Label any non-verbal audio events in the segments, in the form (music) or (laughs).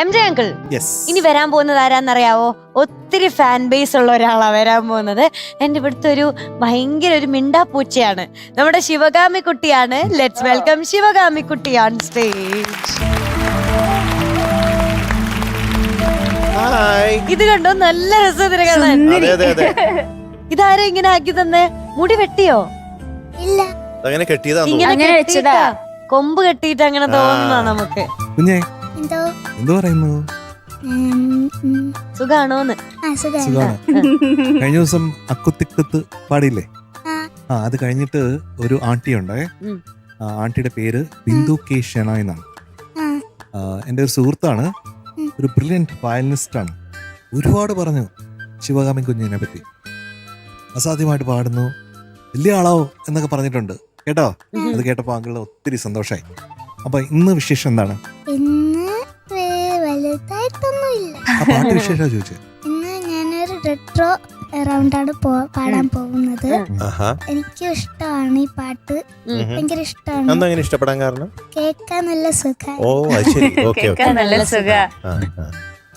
M J uncle ഇനി വരാൻ പോകുന്നത് ആരാന്നറിയാവോ? ഒത്തിരി ഫാൻ ബേസ് ഉള്ള ഒരാളാണ് വരാൻ പോകുന്നത്. എന്റെ ഇവിടുത്തെ ഒരു ഭയങ്കര ഒരു മിണ്ടാ പൂച്ചയാണ് നമ്മുടെ ശിവകാമി കുട്ടിയാണ്. ലെറ്റ്സ് വെൽക്കം ശിവകാമി കുട്ടി ഓൺ സ്റ്റേജ് ഇത് കണ്ടോ? നല്ല രസത്തിന് കാണാൻ. ഇതാരാ ഇങ്ങനെ ആക്കി തന്നെ? മുടി വെട്ടിയോ? ഇല്ല. ഇങ്ങനെ അങ്ങനെ കെട്ടിയിട്ടാ. കൊമ്പ് കെട്ടിയിട്ട് അങ്ങനെ തോന്നുന്ന നമുക്ക്. കുഞ്ഞെ എന്തോ? എന്തു പറയുന്നു. സുഖാണോന്ന്? സുഖമാണ് കഴിഞ്ഞ ദിവസം അക്കുത്തിക്കത്ത് പാടിയില്ലേ? ആ. അത് കഴിഞ്ഞിട്ട് ഒരു ആണ്ടി ഉണ്ടേ. ആ ആണ്ടിയുടെ പേര് ബിന്ദു കെ ഷെണ എന്നാണ്. ആ. എന്റെ ഒരു സുഹൃത്താണ്. ഒരു ബ്രില്യന്റ് വയലിനിസ്റ്റ് ആണ്. ഒരുപാട് പറഞ്ഞു ശിവകാമി കുഞ്ഞിനെ പറ്റി. അസാധ്യമായിട്ട് പാടുന്നു. വലിയ ആളാവോ എന്നൊക്കെ പറഞ്ഞിട്ടുണ്ട്. കേട്ടോ? അത് കേട്ടപ്പോൾ അങ്കിളിന് ഒത്തിരി സന്തോഷമായി അപ്പൊ ഇന്ന് വിശേഷം എന്താണ്? ഇന്ന് പാട്ട് വിശേഷമാണ് ചോദിച്ചത് ഇന്ന് ഞാനൊരു റെട്രോ റൗണ്ടാണ് പാടാൻ പോകുന്നത്. എനിക്ക് ഇഷ്ടമാണ് ഈ പാട്ട്. ഭയങ്കര ഇഷ്ടമാണ്. എന്താ അങ്ങനെ ഇഷ്ടപ്പെടാൻ കാരണം? കേൾക്കാൻ നല്ല സുഖം. ഓ ശരി. Okay okay. കേൾക്കാൻ നല്ല സുഖ.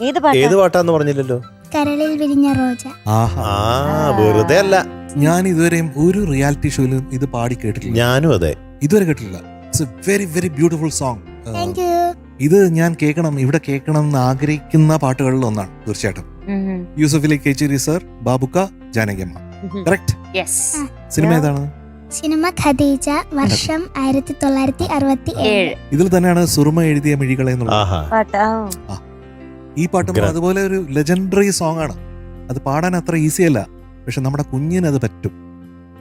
ഏത് പാട്ടാ? ഏത് പാട്ടാന്ന് പറഞ്ഞില്ലല്ലോ? കരളിൽ വിരിഞ്ഞ റോജ. ആഹാ ആ. വെറുതെ അല്ല. ഞാൻ ഇതുവരെയും ഒരു റിയാലിറ്റി ഷോയിലും ഇത് പാടി കേട്ടിട്ടില്ല. ഞാനും അതെ. ഇതുവരെ കേട്ടിട്ടില്ല. It's a very very beautiful song thank you ഇത് ഞാൻ കേൾക്കണം ഇവിടെ കേൾക്കണം എന്ന് ആഗ്രഹിക്കുന്ന പാട്ടുകളിൽ ഒന്നാണ് തീർച്ചയായിട്ടും. യൂസഫിലെ Kecheri sir Babukka Janakiamma. Correct cinema ഏതാണ്? സിനിമ ഖദീജ വർഷം ആയിരത്തി തൊള്ളായിരത്തി അറുപത്തി ഏഴ്. ഇതിൽ തന്നെയാണ് സുറുമ എഴുതിയ മിഴികളെ ഈ പാട്ടും അതുപോലെ ഒരു ലെജൻഡറി സോങ് ആണ്. അത് പാടാൻ അത്ര ഈസി അല്ല. പക്ഷെ നമ്മുടെ കുഞ്ഞിന് അത് പറ്റും.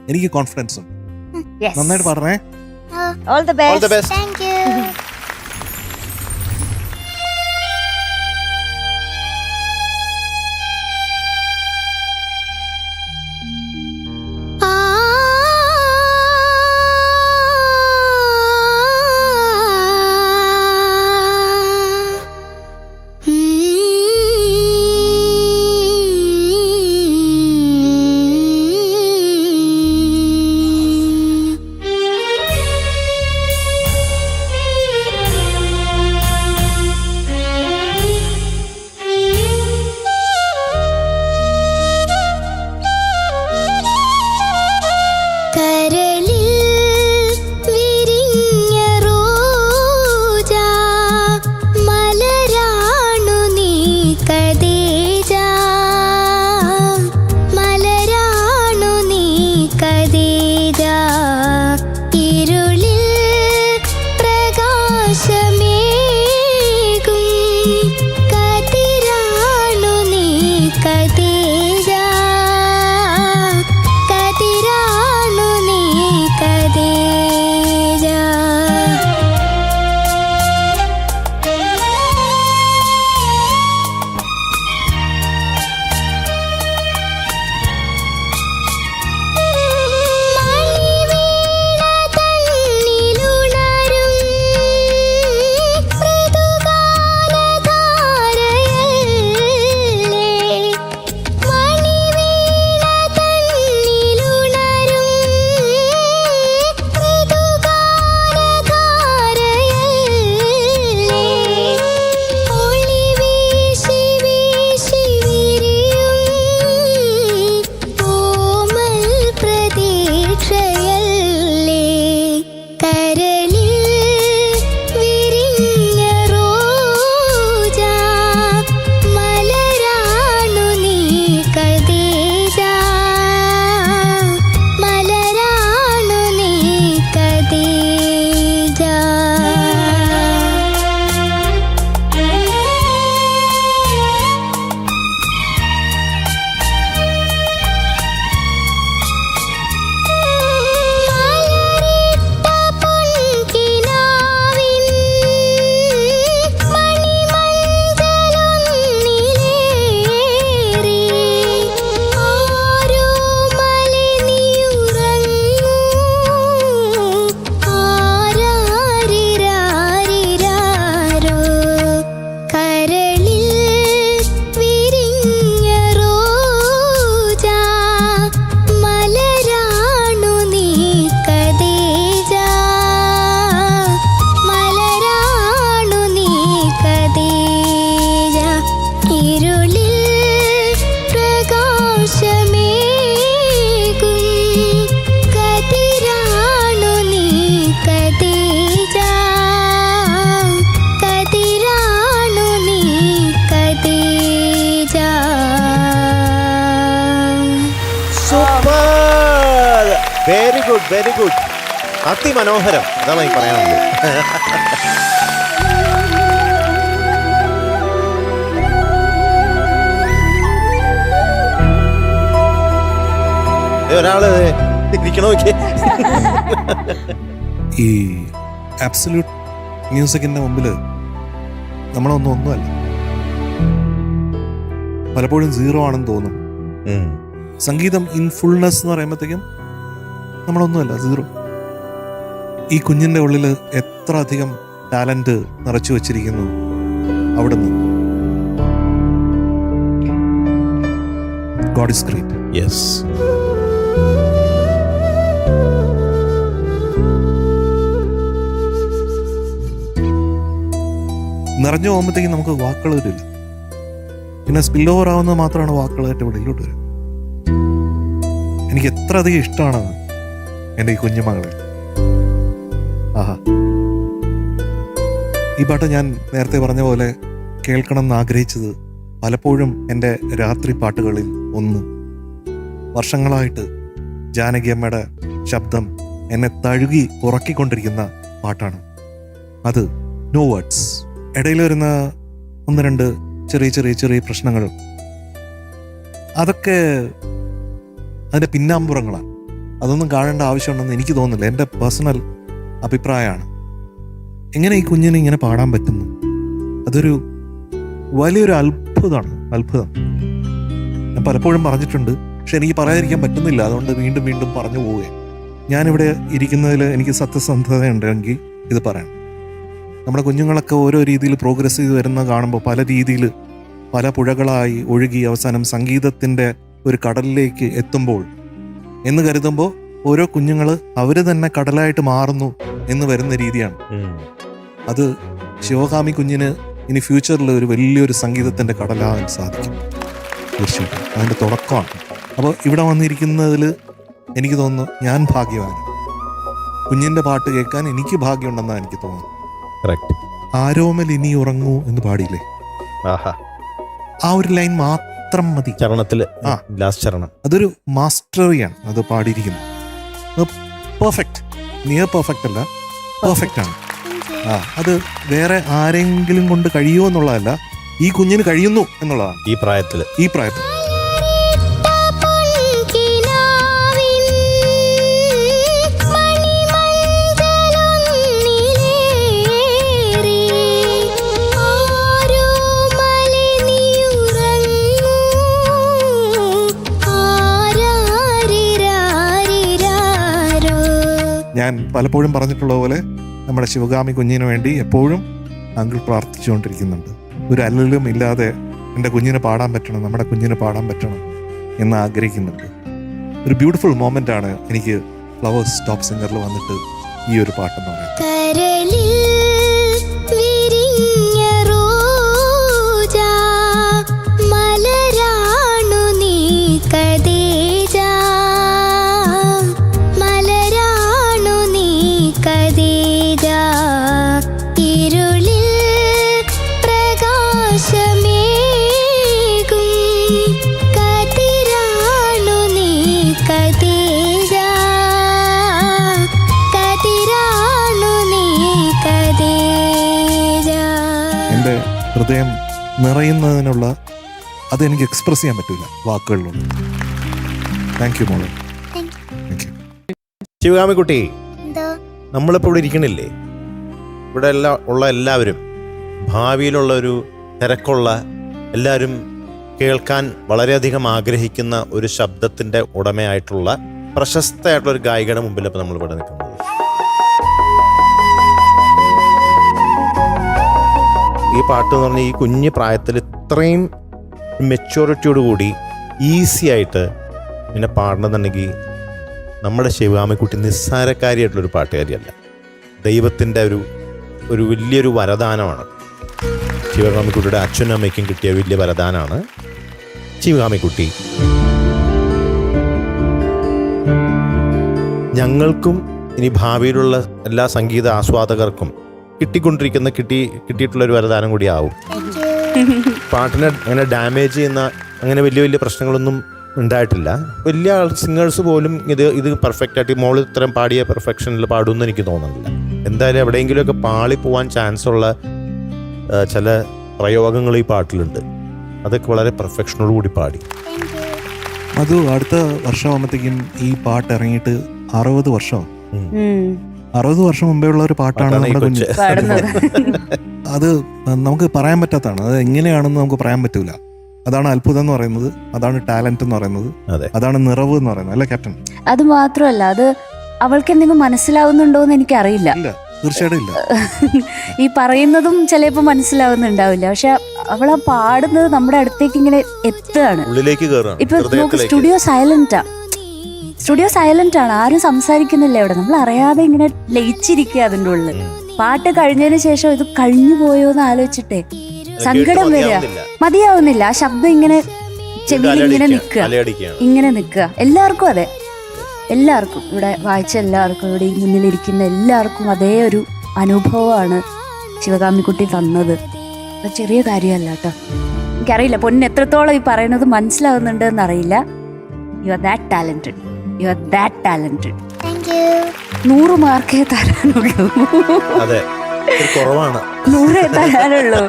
എനിക്ക് കോൺഫിഡൻസ് ഉണ്ട്. നന്നായിട്ട് പാടണേ. All the best best thank you very good very good അതിമനോഹരം. അതാണ് ഈ പറയാനുള്ളത് ഒരാൾ ഇരിക്കണോ ഈ അബ്സല്യൂട്ട് മ്യൂസിക്കിന്റെ മുമ്പിൽ നമ്മളൊന്നും ഒന്നുമല്ല. പലപ്പോഴും സീറോ ആണെന്ന് തോന്നും. സംഗീതം ഇൻ ഫുൾനെസ് എന്ന് പറയുമ്പോഴത്തേക്കും നമ്മളൊന്നുമല്ല സീറോ ഈ കുഞ്ഞിന്റെ ഉള്ളിൽ എത്ര അധികം ടാലന്റ് നിറച്ചു വച്ചിരിക്കുന്നു അവിടുന്ന്. ഗോഡ് ഇസ് ഗ്രേറ്റ് യെസ് നിറഞ്ഞു പോകുമ്പോഴത്തേക്കും നമുക്ക് വാക്കുകൾ വരില്ല. പിന്നെ സ്പിൽ ഓവർ ആവുന്നത് മാത്രമാണ് വാക്കുകളായിട്ട് വെളിയിലോട്ട് വരും എനിക്ക് എത്ര അധികം ഇഷ്ടമാണ് എന്റെ ഈ കുഞ്ഞുമകളെ. ആഹാ. ഈ പാട്ട് ഞാൻ നേരത്തെ പറഞ്ഞ പോലെ കേൾക്കണം എന്ന് ആഗ്രഹിച്ചത് പലപ്പോഴും എന്റെ രാത്രി പാട്ടുകളിൽ ഒന്ന്. വർഷങ്ങളായിട്ട് ജാനകിയമ്മയുടെ ശബ്ദം എന്നെ തഴുകി ഉറക്കിക്കൊണ്ടിരിക്കുന്ന പാട്ടാണ്. അത് നോ വേർഡ്സ് ഇടയിൽ വരുന്ന ഒന്ന് രണ്ട് ചെറിയ ചെറിയ ചെറിയ പ്രശ്നങ്ങൾ. അതൊക്കെ അതിന്റെ പിന്നാമ്പുറങ്ങളാണ്. അതൊന്നും കാണേണ്ട ആവശ്യമുണ്ടെന്ന് എനിക്ക് തോന്നുന്നില്ല. എന്റെ പേഴ്സണൽ അഭിപ്രായമാണ്. എങ്ങനെ ഈ കുഞ്ഞിനെ ഇങ്ങനെ പാടാൻ പറ്റുന്നു? അതൊരു വലിയൊരു അത്ഭുതമാണ്. അത്ഭുതം. ഞാൻ പലപ്പോഴും പറഞ്ഞിട്ടുണ്ട് പക്ഷെ എനിക്ക് പറയാതിരിക്കാൻ പറ്റുന്നില്ല. അതുകൊണ്ട് വീണ്ടും വീണ്ടും പറഞ്ഞു പോവുകയാണ്. ഞാനിവിടെ ഇരിക്കുന്നതിൽ എനിക്ക് സത്യസന്ധത ഉണ്ടെങ്കിൽ ഇത് പറയാം. നമ്മുടെ കുഞ്ഞുങ്ങളൊക്കെ ഓരോ രീതിയിൽ പ്രോഗ്രസ് ചെയ്ത് വരുന്ന കാണുമ്പോൾ പല രീതിയിൽ പല പുഴകളായി ഒഴുകി അവസാനം സംഗീതത്തിന്റെ ഒരു കടലിലേക്ക് എത്തുമ്പോൾ എന്ന് കരുതുമ്പോൾ ഓരോ കുഞ്ഞുങ്ങൾ അവർ തന്നെ കടലായിട്ട് മാറുന്നു എന്ന് വരുന്ന രീതിയാണ്. അത് ശിവകാമി കുഞ്ഞിന് ഇനി ഫ്യൂച്ചറിൽ ഒരു വലിയൊരു സംഗീതത്തിന്റെ കടലാകാൻ സാധിക്കും. തീർച്ചയായിട്ടും. അതിന്റെ തുടക്കമാണ്. അപ്പോൾ ഇവിടെ വന്നിരിക്കുന്നതിൽ എനിക്ക് തോന്നുന്നു ഞാൻ ഭാഗ്യവാൻ. കുഞ്ഞിന്റെ പാട്ട് കേൾക്കാൻ എനിക്ക് ഭാഗ്യമുണ്ടെന്നാണ് എനിക്ക് തോന്നുന്നത്. ആരോമൽ ഇനി ഉറങ്ങൂ എന്ന് പാടിയില്ലേ? ആ ഒരു ലൈൻ മാത്രം മതി. ചരണത്തിൽ ആ. ലാസ്റ്റ് ചരണം. അതൊരു മാസ്റ്ററിയാണ്. അത് പാടിയിരിക്കുന്നത് പെർഫെക്റ്റ് നിയർ പെർഫെക്റ്റ് അല്ല പെർഫെക്റ്റ് ആണ്. ആ അത് വേറെ ആരെങ്കിലും കൊണ്ട് കഴിയുമോ എന്നുള്ളതല്ല ഈ കുഞ്ഞിന് കഴിയുന്നു എന്നുള്ളതാണ്. ഈ പ്രായത്തിൽ ഈ പ്രായത്തിൽ പലപ്പോഴും പറഞ്ഞിട്ടുള്ള പോലെ നമ്മുടെ ശിവഗാമി കുഞ്ഞിന് വേണ്ടി എപ്പോഴും അങ്കിൾ പ്രാർത്ഥിച്ചുകൊണ്ടിരിക്കുന്നുണ്ട്. ഒരു അല്ലലും ഇല്ലാതെ എന്റെ കുഞ്ഞിന് പാടാൻ പറ്റണം നമ്മുടെ കുഞ്ഞിന് പാടാൻ പറ്റണം എന്ന് ആഗ്രഹിക്കുന്നുണ്ട്. ഒരു ബ്യൂട്ടിഫുൾ മൊമെന്റ് ആണ് എനിക്ക് ഫ്ലവേഴ്സ് ടോപ്പ് സിംഗറിൽ വന്നിട്ട് ഈ ഒരു പാട്ടെന്ന് പറയുന്നത്. ഹൃദയം നിറയുന്നതിനുള്ള അത് എനിക്ക് എക്സ്പ്രസ് ചെയ്യാൻ പറ്റില്ല വാക്കുകളിലൂടെ. താങ്ക് യു മോളെ. ശിവകാമിക്കുട്ടി എന്തോ? നമ്മളിപ്പോൾ ഇവിടെ ഇരിക്കണില്ലേ? ഇവിടെ എല്ലാ ഉള്ള എല്ലാവരും ഭാവിയിലുള്ള ഒരു തിരക്കുള്ള എല്ലാവരും കേൾക്കാൻ വളരെയധികം ആഗ്രഹിക്കുന്ന ഒരു ശബ്ദത്തിന്റെ ഉടമയായിട്ടുള്ള പ്രശസ്തയായിട്ടുള്ള ഒരു ഗായികയുടെ മുമ്പിൽ ഇപ്പം നമ്മൾ ഇവിടെ നിൽക്കുന്നത് ഈ പാട്ട് എന്ന് പറഞ്ഞാൽ ഈ കുഞ്ഞു പ്രായത്തിൽ ഇത്രയും മെച്യൂരിറ്റിയോട് കൂടി ഈസി ആയിട്ട് പിന്നെ പാടണമെന്നുണ്ടെങ്കിൽ നമ്മുടെ ശിവകാമിക്കുട്ടി നിസ്സാരക്കാരിയായിട്ടുള്ളൊരു പാട്ടുകാരിയല്ല. ദൈവത്തിന്റെ ഒരു ഒരു വലിയൊരു വരദാനമാണ്. ശിവകാമിക്കുട്ടിയുടെ അച്ഛനും അമ്മയ്ക്കും കിട്ടിയ വലിയ വരദാനമാണ് ശിവകാമിക്കുട്ടി ഞങ്ങൾക്കും ഇനി ഭാവിയിലുള്ള എല്ലാ സംഗീത ആസ്വാദകർക്കും കിട്ടിക്കൊണ്ടിരിക്കുന്ന കിട്ടി കിട്ടിയിട്ടുള്ള ഒരു വരദാനം കൂടി ആവും. പാട്ടിനെ അങ്ങനെ ഡാമേജ് ചെയ്യുന്ന അങ്ങനെ വലിയ വലിയ പ്രശ്നങ്ങളൊന്നും ഉണ്ടായിട്ടില്ല. വലിയ സിംഗേഴ്സ് പോലും ഇത് ഇത് പെർഫെക്റ്റ് ആയിട്ട് മോൾ ഇത്രയും പാടിയ പെർഫെക്ഷനിൽ പാടുമെന്ന് എനിക്ക് തോന്നുന്നില്ല. എന്തായാലും എവിടെയെങ്കിലുമൊക്കെ പാളി പോവാൻ ചാൻസ് ഉള്ള ചില പ്രയോഗങ്ങൾ ഈ പാട്ടിലുണ്ട്. അതൊക്കെ വളരെ പെർഫെക്ഷനോട് കൂടി പാടി. അത് അടുത്ത വർഷമാകുമ്പോഴത്തേക്കും ഈ പാട്ട് ഇറങ്ങിയിട്ട് അറുപത് വർഷം. അറുപത് വർഷം മുമ്പേ ഉള്ള ഒരു പാട്ടാണ് നമ്മുടെ കുഞ്ഞ്. (laughs) അത് നമുക്ക് പറയാൻ പറ്റാത്തതാണ്. അത് എങ്ങനെയാണെന്ന് നമുക്ക് പറയാൻ പറ്റൂല. അതാണ് അത്ഭുതം എന്ന് പറയുന്നത്. അതാണ് ടാലന്റ് എന്ന് പറയുന്നത്. അതാണ് നിറവ് എന്ന് പറയുന്നത്. അല്ലെ ക്യാപ്റ്റൻ? അത് മാത്രമല്ല അത് അവൾക്ക് എന്തെങ്കിലും മനസ്സിലാവുന്നുണ്ടോ എന്ന് എനിക്കറിയില്ല. ഇല്ല. തീർച്ചയായിട്ടും ഇല്ല. ഈ പറയുന്നതും ചിലപ്പോൾ മനസ്സിലാവുന്നുണ്ടാവില്ല. പക്ഷെ അവൾ ആ പാടുന്നത് നമ്മുടെ അടുത്തേക്ക് ഇങ്ങനെ എത്തുകയാണ്. ഇപ്പൊ സ്റ്റുഡിയോ സൈലന്റാ. സ്റ്റുഡിയോ സൈലന്റ് ആണ്. ആരും സംസാരിക്കുന്നില്ല ഇവിടെ. നമ്മൾ അറിയാതെ ഇങ്ങനെ ലയിച്ചിരിക്കുക അതിന്റെ ഉള്ളിൽ. പാട്ട് കഴിഞ്ഞതിന് ശേഷം ഇത് കഴിഞ്ഞു പോയോ എന്ന് ആലോചിച്ചിട്ടേ സങ്കടം വരിക. മതിയാവുന്നില്ല. ആ ശബ്ദം ഇങ്ങനെ ചെവിയിൽ ഇങ്ങനെ നിൽക്കുക. ഇങ്ങനെ നിൽക്കുക. എല്ലാവർക്കും അതെ. എല്ലാവർക്കും. ഇവിടെ വായിച്ച എല്ലാവർക്കും ഇവിടെ ഈ മുന്നിലിരിക്കുന്ന എല്ലാവർക്കും അതേ ഒരു അനുഭവമാണ് ശിവകാമിക്കുട്ടി തന്നത്. അത് ചെറിയ കാര്യമല്ല കേട്ടോ. എനിക്കറിയില്ല പൊന്നിന് എത്രത്തോളം ഈ പറയുന്നത് മനസ്സിലാവുന്നുണ്ട് എന്നറിയില്ല you are that talented you are that talented നൂറ് മാർക്കേ തരാനുള്ളൂ. അതെ. കുറവാണ്. നൂറേ തരാനുള്ളൂ.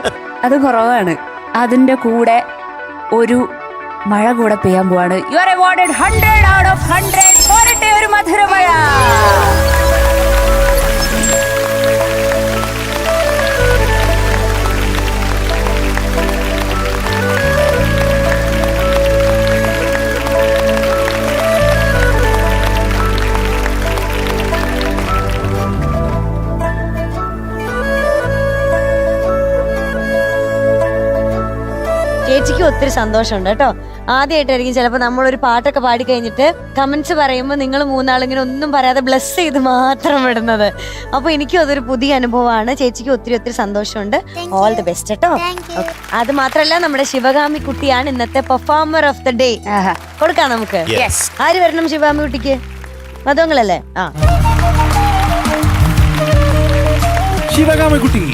അത് കുറവാണ്. അതിന്റെ കൂടെ ഒരു മഴ കൂടെ പെയ്യാൻ പോവാണ്. You are awarded hundred out of hundred പോരട്ടെ ഒരു മധുരമഴ ചേച്ചിക്ക് ഒത്തിരി സന്തോഷമുണ്ട് കേട്ടോ. ആദ്യമായിട്ടായിരിക്കും ചിലപ്പോൾ നമ്മളൊരു പാട്ടൊക്കെ പാടി കഴിഞ്ഞിട്ട് കമന്റ്സ് പറയുമ്പോൾ നിങ്ങൾ മൂന്നാളിങ്ങനെ ഒന്നും പറയാതെ ബ്ലസ് ചെയ്ത് മാത്രം വിടുന്നത്. അപ്പോൾ എനിക്കും അതൊരു പുതിയ അനുഭവമാണ്. ചേച്ചിക്ക് ഒത്തിരി ഒത്തിരി സന്തോഷമുണ്ട്. ഓൾ ദി ബെസ്റ്റ് കേട്ടോ അത് മാത്രല്ല നമ്മുടെ ശിവഗാമി കുട്ടിയാണ് ഇന്നത്തെ പെർഫോമർ ഓഫ് ദ ഡേ കൊടുക്കാം നമുക്ക്. ആര് വരണം ശിവഗാമി കുട്ടിക്ക്? മതങ്ങളല്ലേ ആ. ശിവകാമക്കുട്ടി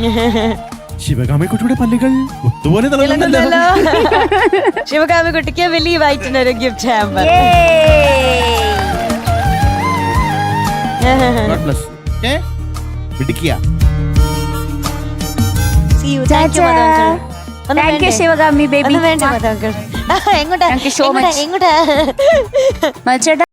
(laughs) ശിവകാമക്കുട്ടിയുടെ പല്ലുകൾ ഒത്തുപോലെ (laughs) ശിവകാമിക്കുട്ടിക്ക് വലിയ വൈറ്റിനൊരു ഗിഫ്റ്റ് ഹാമ്പർ? ശിവകാമി ബേബി (laughs) എങ്ങോട്ടാ? എങ്ങോട്ടാ? എങ്ങോട്ടാ? മച്ചേട്ടാ